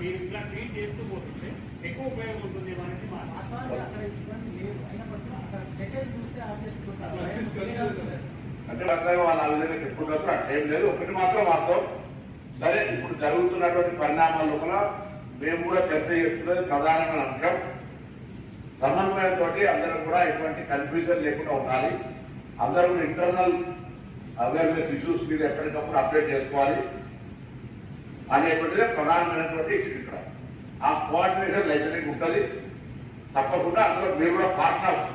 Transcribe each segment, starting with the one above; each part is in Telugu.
మీరు ఇట్లా ట్రీట్ చేస్తూ పోతుంటే ఎక్కువ ఉపయోగం ఉంటుంది అనేది మా వాస్తవానికి అక్కడ ఇబ్బంది లేదు అయినప్పటికీ అక్కడ మెసేజ్ చూస్తే అంటే అర్థంగా వాళ్ళు ఆ విధంగా చెప్పుకుంటారు అట్లా ఏం లేదు. ఒకటి మాత్రం వాస్తవం సరే ఇప్పుడు జరుగుతున్నటువంటి పరిణామాల లోపల మేము కూడా చర్చ చేస్తున్నది ప్రధానమైన అంశం. సమన్వయంతో అందరం కూడా ఎటువంటి కన్ఫ్యూజన్ లేకుండా ఉండాలి. అందరూ ఇంటర్నల్ అవేర్నెస్ ఇష్యూస్ మీద ఎప్పటికప్పుడు అప్డేట్ చేసుకోవాలి. అనేటువంటిదే ప్రధానమైనటువంటి ఇష్యూ ఇక్కడ. ఆ కోఆర్డినేషన్ లైబ్రరీకి ఉంటుంది. తప్పకుండా అందులో మీరు కూడా పార్ట్నర్స్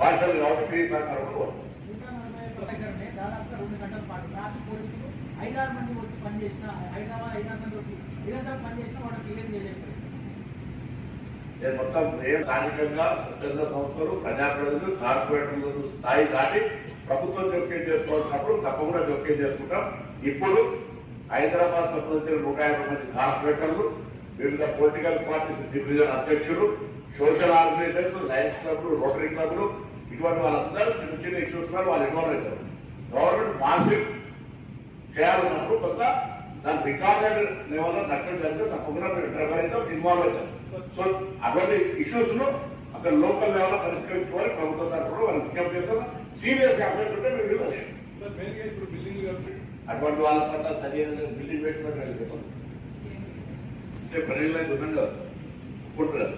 భాషలు కాబట్టి మీ సహకారం కూడా కోరుతున్నాం. నూట నలభై దగ్గరనే దాదాపుగా రెండు గంటల పాటు ట్రాఫిక్ పోలీసులు ఐదారు మంది వచ్చి పనిచేసిన హైదరాబాద్ ఐదారు మంది వచ్చి నిరంతరం పనిచేసిన వాళ్ళకి క్లియర్ చేయలేకపోయింది నేను మొత్తం ఏ స్థానికంగా స్వచ్ఛంద సంస్థలు ప్రజాప్రతినిధులు కార్పొరేటర్లు స్థాయి దాటి ప్రభుత్వం జోక్యం చేసుకోవాల్సినప్పుడు తప్పకుండా జోక్యం చేసుకుంటాం. ఇప్పుడు హైదరాబాద్ సంబంధించిన నూట యాభై మంది కార్పొరేటర్లు వివిధ పొలిటికల్ పార్టీస్ డివిజన్ అధ్యక్షులు సోషల్ ఆర్గనైజర్స్ లయన్స్ క్లబ్లు రోటరీ క్లబ్లు ఇటువంటి వాళ్ళందరూ చిన్న చిన్న ఇష్యూస్ వాళ్ళు ఇన్వాల్వ్ అవుతారు. గవర్నమెంట్ మాసిక్ చేయాలన్నప్పుడు కొంత దాని రికార్డెడ్ లెవెల్లో నష్టం జరిగితే తప్పకుండా మీరు ఇన్వాల్వ్ అవుతారు సో అటువంటి ఇష్యూస్ను అక్కడ లోకల్ లెవెల్లో పరిష్కరించుకోవాలి. ప్రభుత్వం తరఫున వాళ్ళు విజ్ఞప్తి చేస్తాం సీరియస్ అప్లై ఉంటే మీరు విడుదల సార్ మెయిన్గా ఇప్పుడు బిల్డింగ్ కాబట్టి అటువంటి వాళ్ళ పట్ల సరైన బిల్డింగ్ వేసుకుంటే వెళ్ళిపోతాం ప్రజలు అయితే ఉందండి కదా ఒప్పుకుంటారు